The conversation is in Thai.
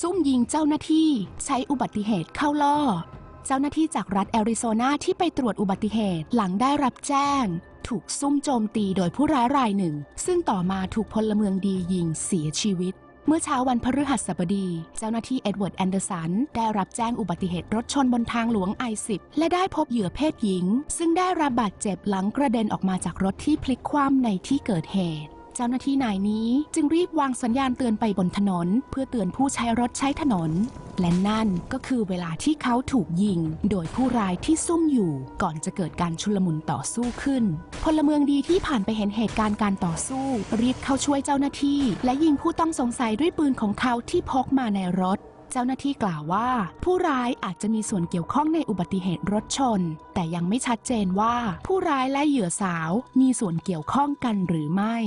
ซุ่มยิงเจ้าหน้าที่ใช้อุบัติเหตุเข้าล่อ เจ้าหน้าที่จากรัฐแอริโซนาที่ไปตรวจอุบัติเหตุหลังได้รับแจ้ง ถูกซุ่มโจมตีโดยผู้ร้ายรายหนึ่ง ซึ่งต่อมาถูกพลเมืองดียิงเสียชีวิตเมื่อเช้าวันพฤหัสบดี เจ้าหน้าที่เอ็ดเวิร์ดแอนเดอร์สันได้รับแจ้งอุบัติเหตุรถชนบนทางหลวงไอสิบและได้พบเหยื่อเพศหญิง ซึ่งได้รับบาดเจ็บหลังกระเด็นออกมาจากรถที่พลิกคว่ำในที่เกิดเหตุ เจ้าหน้าที่นายนี้จึงรีบวางสัญญาณเตือนไปบนถนน เพื่อเตือนผู้ใช้รถใช้ถนน และนั่นก็คือเวลาที่เขาถูกยิง โดยผู้ร้ายที่ซุ่มอยู่ ก่อนจะเกิดการชุลมุนต่อสู้ขึ้น พลเมืองดีที่ผ่านไปเห็นเหตุการณ์การต่อสู้ รีบเข้าช่วยเจ้าหน้าที่ และยิงผู้ต้องสงสัยด้วยปืนของเขาที่พกมาในรถเจ้าหน้าที่กล่าวว่า ผู้ร้ายอาจจะมีส่วนเกี่ยวข้องในอุบัติเหตุรถชน แต่ยังไม่ชัดเจนว่า ผู้ร้ายและเหยื่อสาวมีส่วนเกี่ยวข้องกันหรือไม่